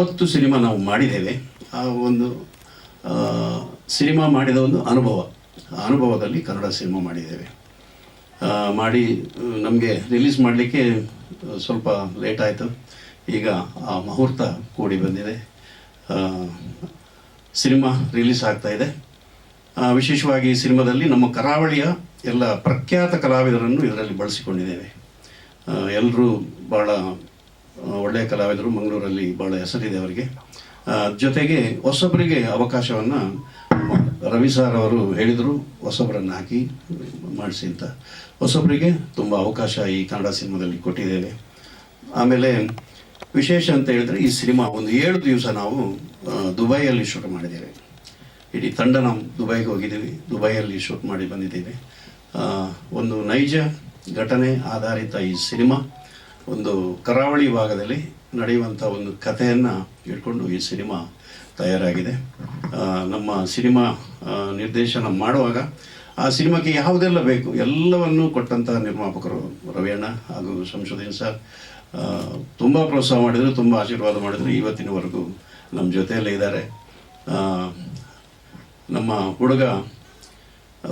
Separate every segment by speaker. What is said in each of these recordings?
Speaker 1: ಒಂಬತ್ತು ಸಿನಿಮಾ ನಾವು ಮಾಡಿದ್ದೇವೆ. ಆ ಒಂದು ಸಿನಿಮಾ ಮಾಡಿದ ಒಂದು ಅನುಭವ. ಆ ಅನುಭವದಲ್ಲಿ ಕನ್ನಡ ಸಿನಿಮಾ ಮಾಡಿದ್ದೇವೆ. ಮಾಡಿ, ನಮಗೆ ರಿಲೀಸ್ ಮಾಡಲಿಕ್ಕೆ ಸ್ವಲ್ಪ ಲೇಟ್ ಆಯಿತು. ಈಗ ಆ ಮುಹೂರ್ತ ಕೂಡಿ ಬಂದಿದೆ. ಸಿನಿಮಾ ರಿಲೀಸ್ ಆಗ್ತಾ ಇದೆ. ವಿಶೇಷವಾಗಿ ಈ ಸಿನಿಮಾದಲ್ಲಿ ನಮ್ಮ ಕರಾವಳಿಯ ಎಲ್ಲ ಪ್ರಖ್ಯಾತ ಕಲಾವಿದರನ್ನು ಇದರಲ್ಲಿ ಬಳಸಿಕೊಂಡಿದ್ದೇವೆ. ಎಲ್ಲರೂ ಭಾಳ ಒಳ್ಳೆಯ ಕಲಾವಿದರು ಮಂಗಳೂರಲ್ಲಿ ಭಾಳ ಹೆಸರಿದೆ ಅವರಿಗೆ. ಜೊತೆಗೆ ಹೊಸಬರಿಗೆ ಅವಕಾಶವನ್ನು ರವಿ ಸರ್ ಅವರು ಹೇಳಿದರು, ಹೊಸಬರನ್ನು ಹಾಕಿ ಮಾಡಿಸಿ ಅಂತ. ಹೊಸಬರಿಗೆ ತುಂಬ ಅವಕಾಶ ಈ ಕನ್ನಡ ಸಿನಿಮಾದಲ್ಲಿ ಕೊಟ್ಟಿದ್ದೇವೆ. ಆಮೇಲೆ ವಿಶೇಷ ಅಂತ ಹೇಳಿದ್ರೆ ಈ ಸಿನಿಮಾ ಒಂದು ಏಳು ದಿವಸ ನಾವು ದುಬೈಯಲ್ಲಿ ಶೂಟ್ ಮಾಡಿದ್ದೇವೆ. ಇಡೀ ತಂಡ ನಾವು ದುಬೈಗೆ ಹೋಗಿದ್ದೀವಿ, ದುಬೈಯಲ್ಲಿ ಶೂಟ್ ಮಾಡಿ ಬಂದಿದ್ದೇವೆ. ಒಂದು ನೈಜ ಘಟನೆ ಆಧಾರಿತ ಈ ಸಿನಿಮಾ. ಒಂದು ಕರಾವಳಿ ಭಾಗದಲ್ಲಿ ನಡೆಯುವಂಥ ಒಂದು ಕಥೆಯನ್ನು ಇಟ್ಕೊಂಡು ಈ ಸಿನಿಮಾ ತಯಾರಾಗಿದೆ. ನಮ್ಮ ಸಿನಿಮಾ ನಿರ್ದೇಶನ ಮಾಡುವಾಗ ಆ ಸಿನಿಮಾಕ್ಕೆ ಯಾವುದೆಲ್ಲ ಬೇಕು ಎಲ್ಲವನ್ನೂ ಕೊಟ್ಟಂತಹ ನಿರ್ಮಾಪಕರು ರವಿಯಣ್ಣ ಹಾಗೂ ಸಂಶೋಧನೆ ಸರ್. ತುಂಬ ಪ್ರೋತ್ಸಾಹ ಮಾಡಿದರು, ತುಂಬ ಆಶೀರ್ವಾದ ಮಾಡಿದರು. ಇವತ್ತಿನವರೆಗೂ ನಮ್ಮ ಜೊತೆಯಲ್ಲೇ ಇದ್ದಾರೆ. ನಮ್ಮ ಹುಡುಗ,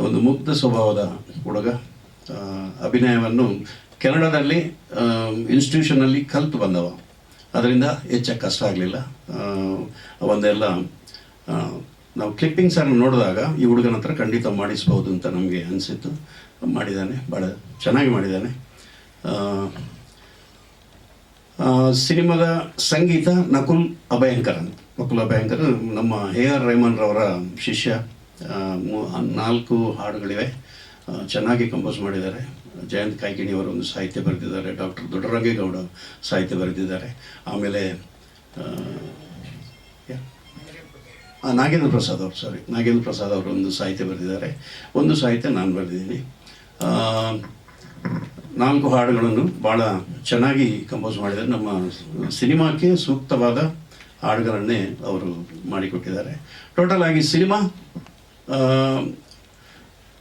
Speaker 1: ಒಂದು ಮುಗ್ಧ ಸ್ವಭಾವದ ಹುಡುಗ. ಅಭಿನಯವನ್ನು ಕೆನಡಾದಲ್ಲಿ ಇನ್ಸ್ಟಿಟ್ಯೂಷನಲ್ಲಿ ಕಲ್ತು ಬಂದವ. ಅದರಿಂದ ಹೆಚ್ಚಾಗಿ ಕಷ್ಟ ಆಗಲಿಲ್ಲ. ಒಂದೆಲ್ಲ ನಾವು ಕ್ಲಿಪ್ಪಿಂಗ್ಸ್ ಅನ್ನು ನೋಡಿದಾಗ ಈ ಹುಡುಗನ ಹತ್ರ ಖಂಡಿತ ಮಾಡಿಸ್ಬೋದು ಅಂತ ನಮಗೆ ಅನಿಸಿತ್ತು. ಮಾಡಿದ್ದಾನೆ ಭಾಳ ಚೆನ್ನಾಗಿ ಮಾಡಿದ್ದಾನೆ. ಸಿನಿಮಾದ ಸಂಗೀತ ನಕುಲ್ ಅಭಯಂಕರನ್ ನಕುಲ್ ಅಭಯಂಕರ್ ನಮ್ಮ ಹೇ ಆರ್ ರೆಹಮಾನ್ ರವರ ಶಿಷ್ಯ. ನಾಲ್ಕು ಹಾಡುಗಳಿವೆ. ಚೆನ್ನಾಗಿ ಕಂಪೋಸ್ ಮಾಡಿದ್ದಾರೆ. ಜಯಂತ್ ಕಾಯ್ಕಿಣಿ ಅವರು ಒಂದು ಸಾಹಿತ್ಯ ಬರೆದಿದ್ದಾರೆ, ಡಾಕ್ಟರ್ ದೊಡ್ಡರಂಗೇಗೌಡ ಸಾಹಿತ್ಯ ಬರೆದಿದ್ದಾರೆ. ಆಮೇಲೆ ನಾಗೇಂದ್ರ ಪ್ರಸಾದ್ ಅವರು ಸಾರಿ ನಾಗೇಂದ್ರ ಪ್ರಸಾದ್ ಅವರು ಒಂದು ಸಾಹಿತ್ಯ ಬರೆದಿದ್ದಾರೆ. ಒಂದು ಸಾಹಿತ್ಯ ನಾನು ಬರೆದಿದ್ದೀನಿ. ನಾಲ್ಕು ಹಾಡುಗಳನ್ನು ಭಾಳ ಚೆನ್ನಾಗಿ ಕಂಪೋಸ್ ಮಾಡಿದ್ದಾರೆ. ನಮ್ಮ ಸಿನಿಮಾಕ್ಕೆ ಸೂಕ್ತವಾದ ಹಾಡುಗಳನ್ನೇ ಅವರು ಮಾಡಿಕೊಟ್ಟಿದ್ದಾರೆ. ಟೋಟಲ್ ಆಗಿ ಸಿನಿಮಾ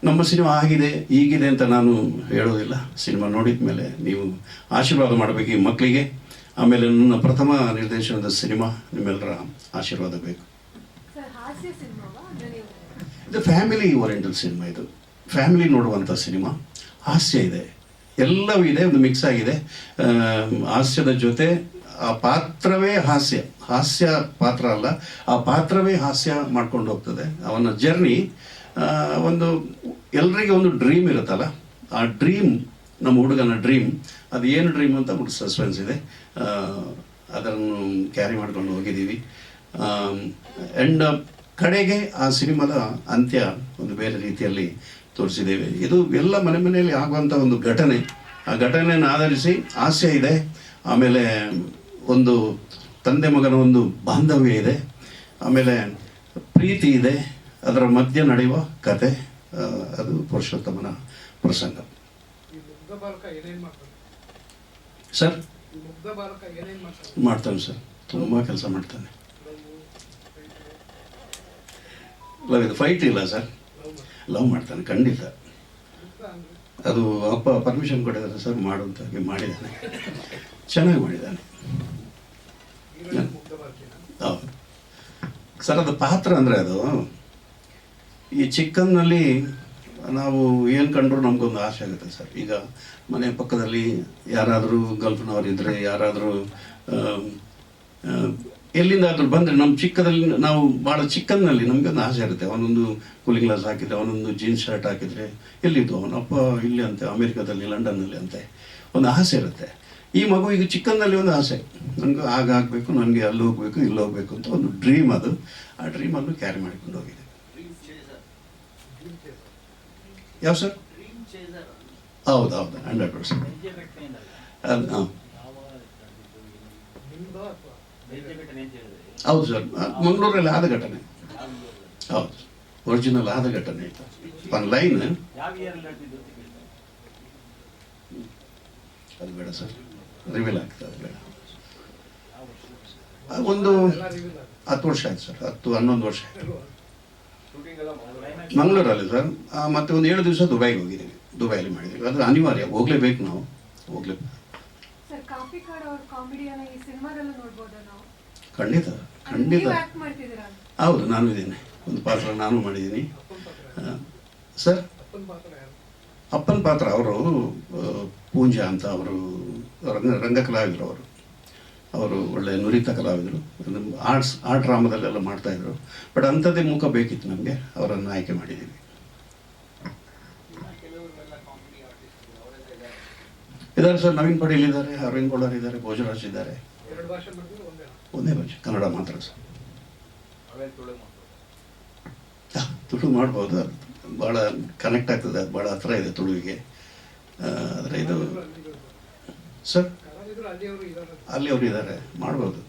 Speaker 1: ನಮ್ಮ ಸಿನಿಮಾ ಆಗಿದೆ ಈಗಿದೆ ಅಂತ ನಾನು ಹೇಳೋದಿಲ್ಲ. ಸಿನಿಮಾ ನೋಡಿದ ಮೇಲೆ ನೀವು ಆಶೀರ್ವಾದ ಮಾಡಬೇಕು ಈ ಮಕ್ಕಳಿಗೆ. ಆಮೇಲೆ ನನ್ನ ಪ್ರಥಮ ನಿರ್ದೇಶನದ ಸಿನಿಮಾ ನಿಮ್ಮೆಲ್ಲರ ಆಶೀರ್ವಾದ ಬೇಕು. ಇದು ಫ್ಯಾಮಿಲಿ ಓರಿಯೆಂಟಲ್ ಸಿನಿಮಾ ಇದು. ಫ್ಯಾಮಿಲಿ ನೋಡುವಂಥ ಸಿನಿಮಾ. ಹಾಸ್ಯ ಇದೆ. ಎಲ್ಲವೂ ಇದೆ ಒಂದು ಮಿಕ್ಸ್ ಆಗಿದೆ. ಹಾಸ್ಯದ ಜೊತೆ ಆ ಪಾತ್ರವೇ ಹಾಸ್ಯ. ಹಾಸ್ಯ ಪಾತ್ರ ಅಲ್ಲ ಆ ಪಾತ್ರವೇ ಹಾಸ್ಯ ಮಾಡ್ಕೊಂಡು ಹೋಗ್ತದೆ. ಅವನ ಜರ್ನಿ ಒಂದು ಎಲ್ರಿಗೆ ಒಂದು ಡ್ರೀಮ್ ಇರುತ್ತಲ್ಲ, ಆ ಡ್ರೀಮ್ ನಮ್ಮ ಹುಡುಗನ ಡ್ರೀಮ್ ಅದು ಏನು ಡ್ರೀಮ್ ಅಂತ ಒಂದು ಸಸ್ಪೆನ್ಸ್ ಇದೆ. ಅದನ್ನು ಕ್ಯಾರಿ ಮಾಡ್ಕೊಂಡು ಹೋಗಿದ್ದೀವಿ. ಆ್ಯಂಡ್ ಕಡೆಗೆ ಆ ಸಿನಿಮಾದ ಅಂತ್ಯ ಒಂದು ಬೇರೆ ರೀತಿಯಲ್ಲಿ ತೋರಿಸಿದ್ದೇವೆ. ಇದು ಎಲ್ಲ ಮನೆ ಮನೆಯಲ್ಲಿ ಆಗುವಂಥ ಒಂದು ಘಟನೆ. ಆ ಘಟನೆಯನ್ನು ಆಧರಿಸಿ ಹಾಸ್ಯ ಇದೆ. ಆಮೇಲೆ ಒಂದು ತಂದೆ ಮಗನ ಒಂದು ಬಾಂಧವ್ಯ ಇದೆ. ಆಮೇಲೆ ಪ್ರೀತಿ ಇದೆ. ಅದರ ಮಧ್ಯೆ ನಡೆಯುವ ಕತೆ ಅದು ಪುರುಷೋತ್ತಮನ ಪ್ರಸಂಗ. ಸರ್?
Speaker 2: ಮಾಡ್ತಾನೆ?
Speaker 1: ಸರ್. ತುಂಬ ಕೆಲಸ ಮಾಡ್ತಾನೆ. ಲವ್ ಇದು ಫೈಟ್ ಇಲ್ಲ ಸರ್. ಲವ್ ಮಾಡ್ತಾನೆ. ಖಂಡಿತ. ಅದು ಅಪ್ಪ ಪರ್ಮಿಷನ್ ಕೊಟ್ಟಿದ್ದಾರೆ ಸರ್ ಮಾಡು ಅಂತ ಹಾಗೆ ಮಾಡಿದ್ದಾನೆ. ಚೆನ್ನಾಗಿ ಮಾಡಿದ್ದಾನೆ. ಹೌದು. ಸರ್ ಅದು ಪಾತ್ರ ಅಂದರೆ ಅದು ಈ ಚಿಕ್ಕನ್ನಲ್ಲಿ ನಾವು ಏನು ಕಂಡ್ರು ನಮಗೊಂದು ಆಸೆ ಆಗುತ್ತೆ ಸರ್. ಈಗ ಮನೆ ಪಕ್ಕದಲ್ಲಿ ಯಾರಾದರೂ ಗಲ್ಫ್ನವರಿದ್ದರೆ ಯಾರಾದರೂ ಎಲ್ಲಿಂದಾದರೂ ಬಂದರೆ ನಮ್ಮ ಚಿಕ್ಕದಲ್ಲಿ ನಾವು ಭಾಳ ಚಿಕ್ಕನ್ನಲ್ಲಿ ನಮಗೊಂದು ಆಸೆ ಇರುತ್ತೆ. ಅವನೊಂದು ಕೂಲಿಂಗ್ ಗ್ಲಾಸ್ ಹಾಕಿದ್ರೆ, ಅವನೊಂದು ಜೀನ್ಸ್ ಶರ್ಟ್ ಹಾಕಿದರೆ ಎಲ್ಲಿದ್ದು ಅವನಪ್ಪ ಇಲ್ಲಿ ಅಂತೆ, ಅಮೇರಿಕಾದಲ್ಲಿ, ಲಂಡನ್ನಲ್ಲಿ ಅಂತೆ. ಒಂದು ಆಸೆ ಇರುತ್ತೆ. ಈ ಮಗು ಈಗ ಚಿಕ್ಕನ್ನಲ್ಲಿ ಒಂದು ಆಸೆ. ನನಗೆ ಆಗ ಆಗಬೇಕು, ನನಗೆ ಅಲ್ಲಿ ಹೋಗಬೇಕು, ಇಲ್ಲಿ ಹೋಗಬೇಕು ಅಂತ ಒಂದು ಡ್ರೀಮ್ ಅದು. ಆ ಡ್ರೀಮನ್ನು ಕ್ಯಾರಿ ಮಾಡಿಕೊಂಡು ಹೋಗಿದೆ. ಯಾವ ಸರ್? ಹೌದು ಹೌದು ಹಂಡ್ರೆಡ್ ಪರ್ಸೆಂಟ್. ಹೌದು ಸರ್ ಮಂಗಳೂರಲ್ಲಿ ಆದ ಘಟನೆ. ಹೌದು. ಒರಿಜಿನಲ್ ಆದ ಘಟನೆ ಆಯಿತು ಒಂದು ಲೈನ್. ಅದು ಬೇಡ ಸರ್. ರಿವೀಲ್ ಆಗ್ತದೆ ಬೇಡ. ಒಂದು ಹತ್ತು ವರ್ಷ ಆಯ್ತು ಸರ್ ಹತ್ತು ಹನ್ನೊಂದು ವರ್ಷ ಆಯ್ತು? ಮಂಗಳೂರಲ್ಲಿ ಸರ್. ಮತ್ತೆ ಒಂದು ಏಳು ದಿವಸ ದುಬೈಗೆ ಹೋಗಿದ್ದೀವಿ. ದುಬೈಲಿ ಮಾಡಿದ್ದೀವಿ. ಅದು ಅನಿವಾರ್ಯ. ಹೋಗ್ಲೇಬೇಕು ನಾವು.
Speaker 3: ಹೋಗ್ಲೇ
Speaker 1: ಖಂಡಿತ. ಖಂಡಿತ. ಹೌದು ನಾನು ಇದ್ದೀನಿ. ಒಂದು ಪಾತ್ರ ನಾನು ಮಾಡಿದ್ದೀನಿ? ಸರ್
Speaker 2: ಅಪ್ಪನ ಪಾತ್ರ
Speaker 1: ಅವರು ಪೂಂಜಾ ಅಂತ ಅವರು ರಂಗ ರಂಗಕಲಾವಿದರು ಅವರು. ಅವರು ಒಳ್ಳೆ ನುರಿತ ಕಲಾವಿದರು. ಆರ್ಟ್ಸ್ ಆರ್ಟ್ ಡ್ರಾಮದಲ್ಲೆಲ್ಲ ಮಾಡ್ತಾಯಿದ್ರು ಬಟ್ ಅಂಥದ್ದೇ ಮುಖ ಬೇಕಿತ್ತು ನಮಗೆ. ಅವರನ್ನು ಆಯ್ಕೆ ಮಾಡಿದ್ದೀವಿ.
Speaker 4: ಇದ್ದಾರೆ
Speaker 1: ಸರ್, ನವೀನ್ ಪಟೇಲ್ ಇದ್ದಾರೆ, ಅರವಿಂದ್ ಗೋಳರ್ ಇದ್ದಾರೆ, ಭೋಜರಾಜ್ ಇದ್ದಾರೆ.
Speaker 2: ಒಂದೇ
Speaker 1: ಭಾಷೆ, ಕನ್ನಡ ಮಾತ್ರ ಸರ್.
Speaker 4: ತುಳು
Speaker 1: ಮಾಡ್ಬೋದು. ಭಾಳ ಕನೆಕ್ಟ್ ಆಗ್ತದೆ. ಅದು ಭಾಳ ಹತ್ರ ಇದೆ ತುಳುವಿಗೆ. ಆದರೆ ಇದು. ಸರ್? ಅಲ್ಲಿ ಅವರು ಇದ್ದಾರೆ ಮಾಡ್ಬೋದು.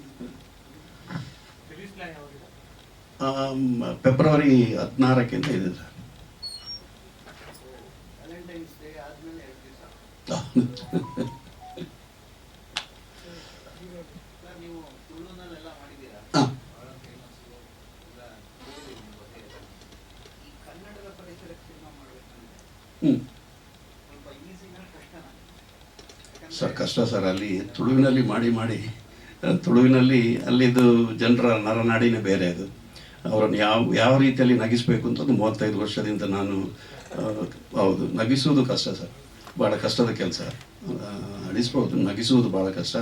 Speaker 1: ಫೆಬ್ರವರಿ ಹದಿನಾರಕ್ಕಿಂತ ಇದೆ ಸರ್
Speaker 4: ನೀವು ತುಳುನಲ್ಲೆಲ್ಲ ಮಾಡಿದ್ದೀರಾ
Speaker 1: ಹಾಂ
Speaker 4: ಬಹಳ ಫೇಮಸ್ ಎಲ್ಲ ಕೇಳಿದ್ದೀನಿ ನಿಮ್ಮ ಬಗ್ಗೆ ಈ ಕನ್ನಡದ ಪರಿಸರಕ್ಕೆ ಸಿನಿಮಾ ಮಾಡಬೇಕಂದ್ರೆ
Speaker 1: ಹ್ಞೂ
Speaker 4: ಸ್ವಲ್ಪ ಈಸಿನ ಕಷ್ಟನ
Speaker 1: ಸರ್ ಕಷ್ಟ ಸರ್ ಅಲ್ಲಿ. ತುಳುವಿನಲ್ಲಿ ಮಾಡಿ ಮಾಡಿ ತುಳುವಿನಲ್ಲಿ ಅಲ್ಲಿದ್ದು ಜನರ ನರನಾಡಿನೇ ಬೇರೆ ಅದು. ಅವರನ್ನು ಯಾವ ಯಾವ ರೀತಿಯಲ್ಲಿ ನಗಿಸಬೇಕು ಅಂತ ಒಂದು ಮೂವತ್ತೈದು ವರ್ಷದಿಂದ ನಾನು ಹೌದು, ನಗಿಸುವುದು ಕಷ್ಟ ಸರ್. ಭಾಳ ಕಷ್ಟದ ಕೆಲಸ. ಅಡಿಸ್ಬೋದು ನಗಿಸುವುದು ಭಾಳ ಕಷ್ಟ.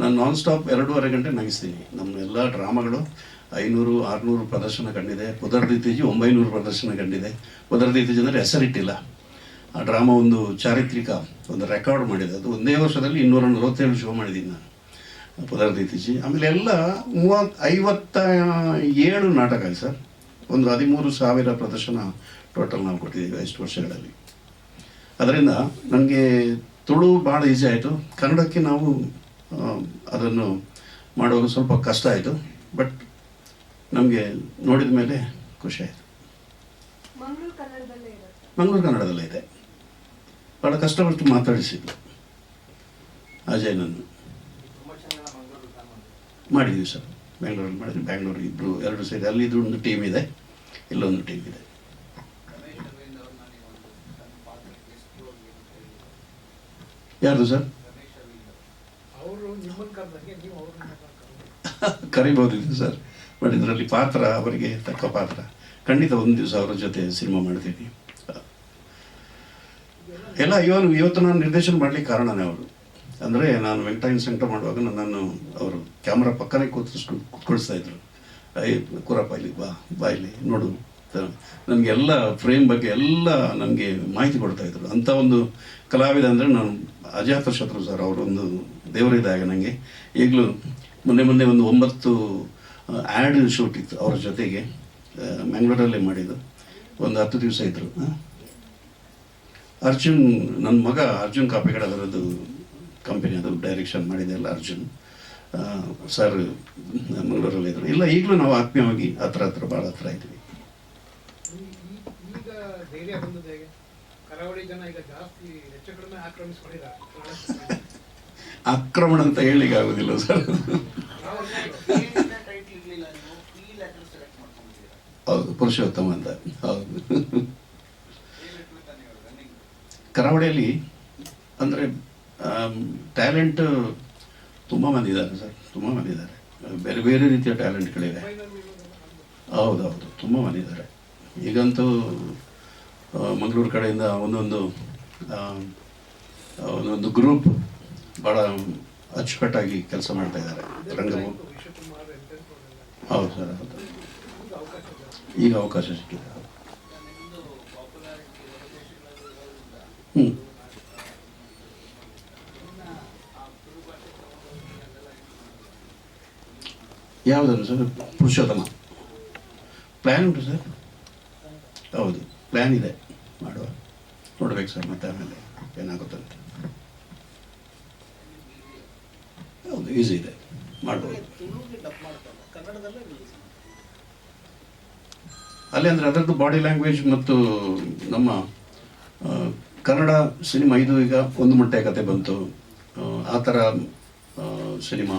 Speaker 1: ನಾನು ನಾನ್ ಸ್ಟಾಪ್ ಎರಡೂವರೆ ಗಂಟೆ ನಗಿಸ್ತೀನಿ. ನಮ್ಮ ಎಲ್ಲ ಡ್ರಾಮಾಗಳು ಐನೂರು, ಆರುನೂರು ಪ್ರದರ್ಶನ ಕಂಡಿದೆ. ಪುದರ್ದಿತ್ತೀಜಿ ಒಂಬೈನೂರು ಪ್ರದರ್ಶನ ಕಂಡಿದೆ. ಪುದರ್ದಿತ್ತೀಜಿ ಅಂದರೆ ಹೆಸರಿಟ್ಟಿಲ್ಲ. ಆ ಡ್ರಾಮಾ ಒಂದು ಚಾರಿತ್ರಿಕ ಒಂದು ರೆಕಾರ್ಡ್ ಮಾಡಿದೆ. ಅದು ಒಂದೇ ವರ್ಷದಲ್ಲಿ ಇನ್ನೂರ ನಲವತ್ತೇಳು ಶೋ ಮಾಡಿದ್ದೀನಿ ನಾನು. ಪದಾರ್ಥೀತಿಜಿ ಆಮೇಲೆ ಎಲ್ಲ ಮೂವತ್ತು ಐವತ್ತ ಏಳು ನಾಟಕ ಸರ್. ಒಂದು ಹದಿಮೂರು ಸಾವಿರ ಪ್ರದರ್ಶನ ಟೋಟಲ್ ನಾವು ಕೊಟ್ಟಿದ್ದೀವಿ ಎಷ್ಟು ವರ್ಷಗಳಲ್ಲಿ. ಅದರಿಂದ ನನಗೆ ತುಳು ಭಾಳ ಈಸಿ ಆಯಿತು. ಕನ್ನಡಕ್ಕೆ ನಾವು ಅದನ್ನು ಮಾಡುವಾಗ ಸ್ವಲ್ಪ ಕಷ್ಟ ಆಯಿತು. ಬಟ್ ನಮಗೆ ನೋಡಿದ ಮೇಲೆ ಖುಷಿ ಆಯಿತು.
Speaker 3: ಮಂಗಳೂರು ಕನ್ನಡದಲ್ಲೇ ಇರುತ್ತೆ.
Speaker 1: ಮಂಗಳೂರು ಕನ್ನಡದಲ್ಲೇ ಇದೆ. ಭಾಳ ಕಷ್ಟಪಟ್ಟು ಮಾತಾಡಿಸಿದ್ದು ಅಜಯ್ ನನ್ನ.
Speaker 4: ತುಂಬ ಚೆನ್ನಾಗಿ ಮಂಗಳೂರು ಕಾಮನ್
Speaker 1: ಮಾಡಿದ್ವಿ ಸರ್. ಬೆಂಗಳೂರಲ್ಲಿ ಮಾಡಿದ್ವಿ. ಬ್ಯಾಂಗ್ಳೂರು ಇಬ್ಬರು ಎರಡು ಸೈಡ್ ಅಲ್ಲಿ ಇದು ಒಂದು ಟೀಮ್ ಇದೆ, ಇಲ್ಲೊಂದು ಟೀಮ್ ಇದೆ. ಯಾರ್ದು ಸರ್? ಕರಿಬೋದಿತ್ತು ಸರ್. ಬಟ್ ಇದರಲ್ಲಿ ಪಾತ್ರ, ಅವರಿಗೆ ತಕ್ಕ ಪಾತ್ರ. ಖಂಡಿತ ಒಂದು ದಿವಸ ಅವರ ಜೊತೆ ಸಿನಿಮಾ ಮಾಡ್ತೀನಿ. ಎಲ್ಲ ಇವನು ಇವತ್ತು ನಾನು ನಿರ್ದೇಶನ ಮಾಡಲಿಕ್ಕೆ ಕಾರಣನೇ ಅವರು. ಅಂದರೆ ನಾನು ವೆಂಕಟಾಯನ್ ಸೆಂಟರ್ ಮಾಡುವಾಗ ನನ್ನನ್ನು ಅವರು ಕ್ಯಾಮ್ರಾ ಪಕ್ಕನೇ ಕೂತ್ರಿಸ್ಕು ಕೂತ್ಕೊಳಿಸ್ತಾ ಇದ್ರು. ಐ ಕೂರಪ್ಪ ಇಲ್ಲಿ ಬಾ ಬಾ ಇಲ್ಲಿ, ನೋಡು. ನನಗೆಲ್ಲ ಫ್ರೇಮ್ ಬಗ್ಗೆ ಎಲ್ಲ ನನಗೆ ಮಾಹಿತಿ ಕೊಡ್ತಾ ಇದ್ರು. ಅಂಥ ಒಂದು ಕಲಾವಿದ ಅಂದರೆ ನಾನು ಅಜಾತ ಶತ್ರು ಸರ್ ಅವರೊಂದು ದೇವರಿದ್ದಾಗ ನನಗೆ ಈಗಲೂ ಮೊನ್ನೆ ಮೊನ್ನೆ ಒಂದು ಒಂಬತ್ತು ಆ್ಯಡ್ ಶೂಟ್ ಇತ್ತು ಅವ್ರ ಜೊತೆಗೆ ಮ್ಯಾಂಗ್ಳೂರಲ್ಲೇ ಮಾಡಿದ್ದು. ಒಂದು ಹತ್ತು ದಿವಸ ಇದ್ದರು ಅರ್ಜುನ್ ನನ್ನ ಮಗ ಅರ್ಜುನ್ ಕಾಪಿಗಡ ಅವರದ್ದು ಕಂಪನಿ ಅದು ಡೈರೆಕ್ಷನ್ ಮಾಡಿದೆಲ್ಲ ಅರ್ಜುನ್. ಆ, ಸರ್ ಮಂಗಳೂರಲ್ಲಿ ಇದ್ರು ಇಲ್ಲ ಈಗಲೂ ನಾವು ಆತ್ಮೀಯವಾಗಿ ಹತ್ರ ಹತ್ರ ಭಾಳ ಹತ್ರ ಇದ್ವಿ ಆಕ್ರಮಣ ಅಂತ ಹೇಳಿಕ್ಕೆ ಆಗೋದಿಲ್ಲ ಸರ್ ಹೌದು ಪುರುಷೋತ್ತಮ ಅಂತ. ಹೌದು. ಕರಾವಳಿಯಲ್ಲಿ, ಅಂದರೆ ಟ್ಯಾಲೆಂಟ್ ತುಂಬ ಮಂದಿ ಇದ್ದಾರೆ ಸರ್, ತುಂಬ ಮಂದಿ ಇದ್ದಾರೆ. ಬೇರೆ ಬೇರೆ ರೀತಿಯ ಟ್ಯಾಲೆಂಟ್ಗಳಿವೆ ಹೌದೌದು, ತುಂಬ ಮಂದಿ ಇದ್ದಾರೆ. ಈಗಂತೂ ಮಂಗಳೂರು ಕಡೆಯಿಂದ ಒಂದೊಂದು ಒಂದೊಂದು ಗ್ರೂಪ್ ಭಾಳ ಅಚ್ಚುಕಟ್ಟಾಗಿ ಕೆಲಸ ಮಾಡ್ತಾ ಇದ್ದಾರೆ. ರಂಗಭೂಮಿ. ಹೌದು ಸರ್, ಹೌದು.
Speaker 2: ಈಗ ಅವಕಾಶ
Speaker 1: ಸಿಕ್ಕಿದೆ. ಹ್ಞೂ ಸರ್? ಪುರುಷೋತ್ತಮ. ಪ್ಲ್ಯಾನ್ ಉಂಟು ಸರ್. ಹೌದು ಪ್ಲ್ಯಾನ್ ಇದೆ. ಮಾಡುವ. ನೋಡ್ಬೇಕು ಸರ್, ಮತ್ತೆ ಆಮೇಲೆ ಏನಾಗುತ್ತಂತ ಹೌದು ಈಸಿ ಇದೆ. ಮಾಡ್ಬೋದು. ಅಲ್ಲಿ ಅಂದರೆ ಅದರದ್ದು ಬಾಡಿ ಲ್ಯಾಂಗ್ವೇಜ್ ಮತ್ತು ನಮ್ಮ ಕನ್ನಡ ಸಿನಿಮಾ ಇದು ಈಗ ಒಂದು ಮುಟ್ಟೆ ಕತೆ ಬಂತು. ಆ, ಥರ ಸಿನಿಮಾ.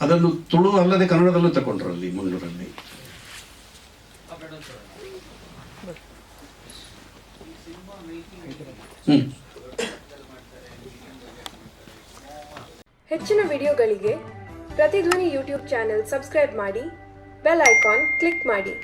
Speaker 1: ಅದನ್ನು ತುಳು ಅಲ್ಲದೆ ಕನ್ನಡದಲ್ಲೂ ತಗೊಂಡ್ರು ಅಲ್ಲಿ ಮಂಗಳೂರಲ್ಲಿ.
Speaker 3: ಹೆಚ್ಚಿನ ವಿಡಿಯೋಗಳಿಗೆ
Speaker 5: ಪ್ರತಿಧ್ವನಿ ಯೂಟ್ಯೂಬ್ ಚಾನೆಲ್ ಸಬ್ಸ್ಕ್ರೈಬ್ ಮಾಡಿ ಬೆಲ್ ಐಕಾನ್ ಕ್ಲಿಕ್ ಮಾಡಿ.